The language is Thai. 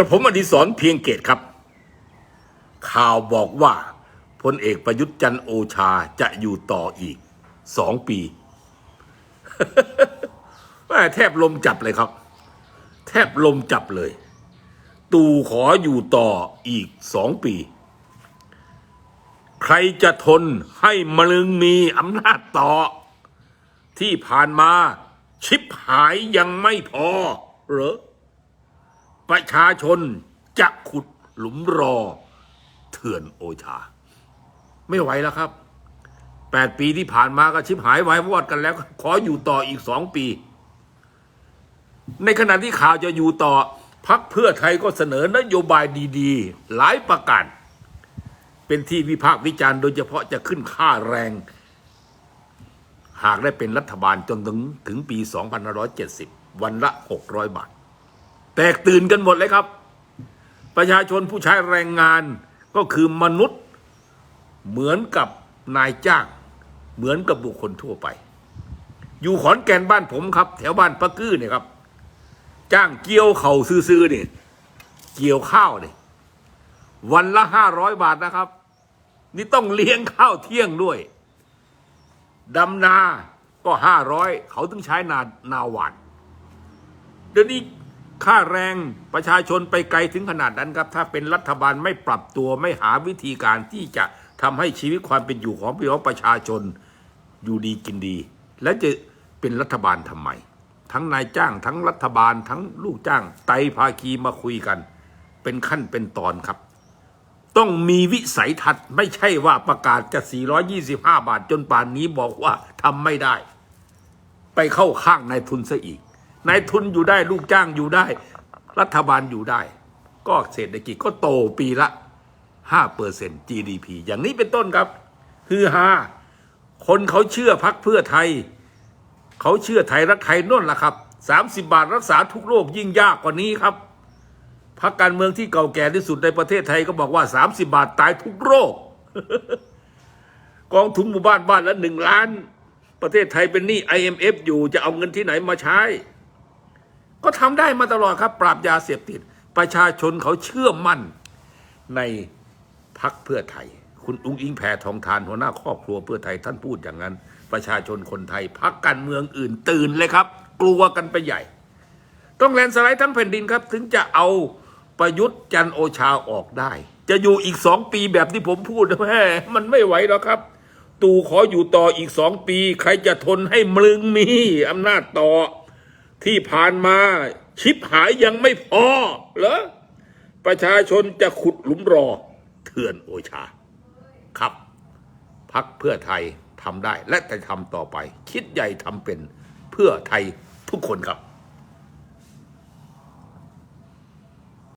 กระผมอดิศรเพียงเกตครับ ข่าวบอกว่าพลเอกประยุทธ์จันโอชาจะอยู่ต่ออีกสองปีแม่แทบลมจับเลยครับ แทบลมจับเลย ตู่ขออยู่ต่ออีกสองปี ใครจะทนให้มลึงมีอำนาจต่อ ที่ผ่านมาชิบหายยังไม่พอ เหรอ ประชาชนจะขุดหลุมรอเถื่อนโอชา ไม่ไหวแล้วครับแปดปีที่ผ่านมาก็ชิบหายไวายวอดกันแล้ว ขออยู่ต่ออีกสองปี ในขณะที่ข่าวจะอยู่ต่อพักเพื่อไทยก็เสนอนโยบายดีๆ หลายประการเป็นที่วิพากษ์วิจารณ์โดยเฉพาะจะขึ้นค่าแรง หากได้เป็นรัฐบาลจนถึงถึงปี 2570 วันละ 600 บาท แตกตื่นกันหมดเลยครับ ประชาชนผู้ใช้แรงงานก็คือมนุษย์เหมือนกับนายจ้าง เหมือนกับบุคคลทั่วไป อยู่ขอนแก่นบ้านผมครับ แถวบ้านปะกื้อเนี่ยครับ จ้างเกี่ยวเข่าซื้อๆเนี่ยเกี่ยวข้าวเนี่ยวันละห้าร้อยบาทนะครับ นี่ต้องเลี้ยงข้าวเที่ยงด้วยดำนาก็ห้าร้อยเขาต้องใช้นานาหวานเดี๋ยวนี้ ค่าแรงประชาชนไปไกลถึงขนาดนั้นครับ ถ้าเป็นรัฐบาลไม่ปรับตัวไม่หาวิธีการที่จะทำให้ชีวิตความเป็นอยู่ของพี่น้องประชาชนอยู่ดีกินดี และจะเป็นรัฐบาลทำไม ทั้งนายจ้างทั้งรัฐบาลทั้งลูกจ้าง ไตภาคีมาคุยกัน เป็นขั้นเป็นตอนครับ ต้องมีวิสัยทัศน์ไม่ใช่ว่าประกาศจะ 425 บาทจนป่านนี้บอกว่าทำไม่ได้ ไปเข้าข้างนายทุนซะอีก นายทุนอยู่ได้ลูกจ้างอยู่ได้ รัฐบาลอยู่ได้ ก็เศรษฐกิจก็โตปีละ5เปอร์เซนต์ GDP อย่างนี้เป็นต้นครับคือฮาคนเขาเชื่อพักเพื่อไทย เขาเชื่อไทยรักไทยน่นล่ะครับ 30 บาทรักษาทุกโรคยิ่งยากกว่านี้ครับพักการเมืองที่เก่าแก่ที่สุดในประเทศไทยก็บอกว่า 30 บาทตายทุกโรค กองทุนหมู่บ้านบ้านละหนึ่งล้าน ประเทศไทยเป็นหนี้ IMF อยู่จะเอาเงินที่ไหนมาใช้ ก็ทำได้มาตลอดครับ ปราบยาเสพติด ประชาชนเขาเชื่อมั่นในพักเพื่อไทย คุณอุ้งอิงแพทองทานหัวหน้าครอบครัวเพื่อไทยท่านพูดอย่างนั้น ประชาชนคนไทยพักการเมืองอื่นตื่นเลยครับ กลัวกันไปใหญ่ ต้องแลนสไลด์ทั้งแผ่นดินครับ ถึงจะเอาประยุทธ์จันโอชาออกได้ จะอยู่อีกสองปีแบบที่ผมพูดแม่มันไม่ไหวหรอกครับ ตู่ขออยู่ต่ออีกสองปี ใครจะทนให้มึงมีอำนาจต่อ ที่ผ่านมาชิบหายยังไม่พอเหรอประชาชนจะขุดหลุมรอเถื่อนโอชา ครับพักเพื่อไทยทำได้และจะทำต่อไป คิดใหญ่ทำเป็นเพื่อไทยทุกคนครับ